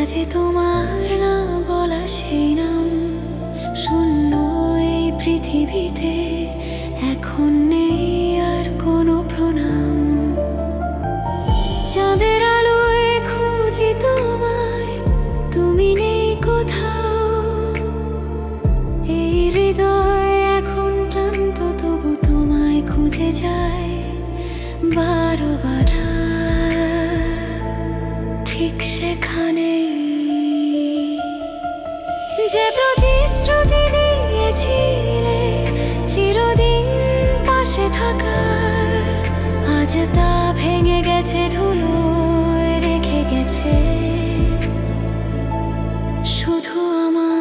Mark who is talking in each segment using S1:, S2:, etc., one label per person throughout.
S1: আজি তোমার না বলা সেই নাম শূন্য এই পৃথিবীতে এখন নেই আর কোনো প্রণাম। চাঁদের আলোয় খুঁজি তোমায়, তুমি নেই কোথাও। এই হৃদয় এখন ক্লান্ত, তবু তোমায় খুঁজে যায় বারো বারা। সেখানে যে প্রতিশ্রুতি দিয়েছিলে চিরদিন পাশে থাকার, আজ তা ভেঙে গেছে, ধুলো রেখে গেছে। শুধু আমার।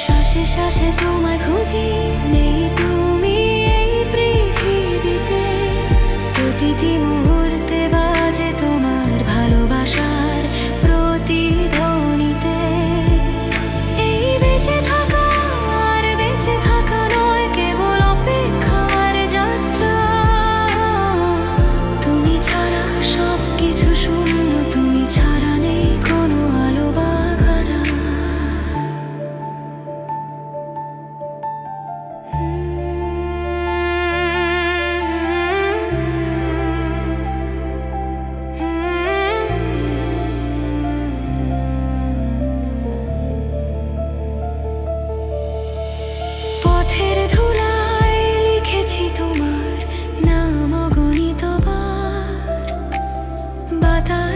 S1: শ্বাসে শ্বাসে তোমায় খুঁজি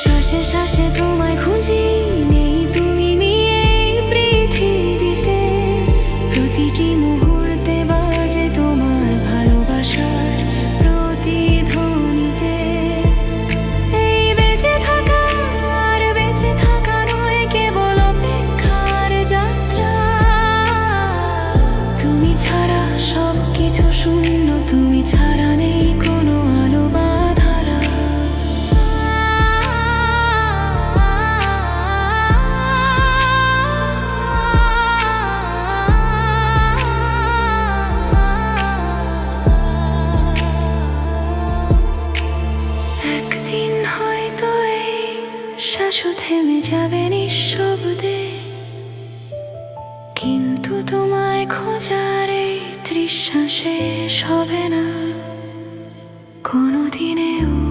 S1: শ্বাসে শ্বাসে তোমায় খুঁজি নেই। তুমি নিয়ে পৃথিবীতে প্রতিটি মুহূর্তে বাজে তোমার ভালোবাসার প্রতিধ্বনিতে। এই বেঁচে থাকা আর বেঁচে থাকা নয়, কেবল অপেক্ষার যাত্রা। তুমি ছাড়া সব কিছু শূন্য। শ্বাসও থেমে যাবে নিঃশব্দে কিন্তু তোমায় খোঁজার এই তৃষ্ণা শেষ হবে না কোনোদিনেও